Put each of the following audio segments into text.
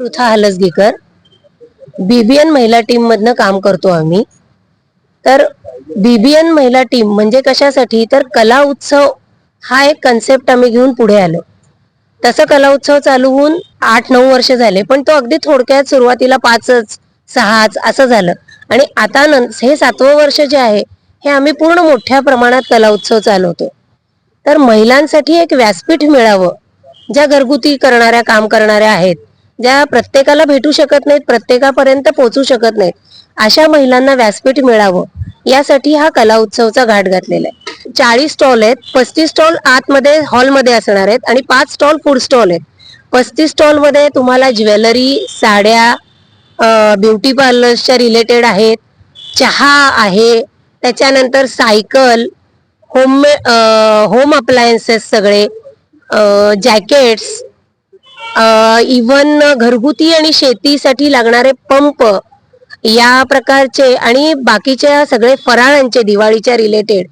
Pritha Halasgikar BBN महिला team मधनं काम करतो आम्ही. तर बीबीएन महिला टीम म्हणजे कशासाठी? तर कला उत्सव हा एक कन्सेप्ट आम्ही घेऊन पुढे आलो. तसं कला उत्सव चालू होऊन आठ नऊ वर्ष झाले पण तो अगदी थोडक्यात सुरुवातीला पाचच सहाच असं झालं. आणि आता नं- हे सातवं वर्ष जे आहे हे आम्ही पूर्ण मोठ्या प्रमाणात कला उत्सव चालवतो. तर महिलांसाठी एक व्यासपीठ मिळावं ज्या घरगुती करणाऱ्या काम करणाऱ्या आहेत ज्या प्रत्येकाला भेटू शकत नाहीत प्रत्येकापर्यंत पोहोचू शकत नाहीत अशा महिलांना व्यासपीठ मिळावं यासाठी हा कला उत्सवचा घाट घातलेला आहे. चाळीस स्टॉल आहेत पस्तीस स्टॉल आतमध्ये हॉलमध्ये असणार आहेत आणि पाच स्टॉल फूड स्टॉल आहेत. पस्तीस स्टॉलमध्ये तुम्हाला ज्वेलरी साड्या ब्युटी पार्लर्सच्या रिलेटेड आहेत चहा आहे त्याच्यानंतर सायकल होम होम अप्लायन्सेस सगळे जॅकेट्स इवन घरगुती आणि शेतीसाठी लागणारे पंप या प्रकारचे आणि बाकीच्या सगळे फराळांचे दिवाळीच्या रिलेटेड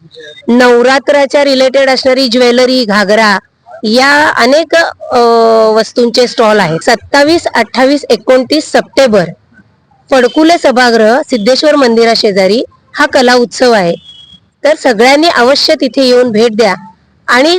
नवरात्राच्या रिलेटेड असणारी ज्वेलरी घागरा या अनेक वस्तूंचे स्टॉल आहेत. सत्तावीस अठ्ठावीस एकोणतीस सप्टेंबर फडकुले सभागृह सिद्धेश्वर मंदिरा शेजारी हा कला उत्सव आहे. तर सगळ्यांनी अवश्य तिथे येऊन भेट द्या. आणि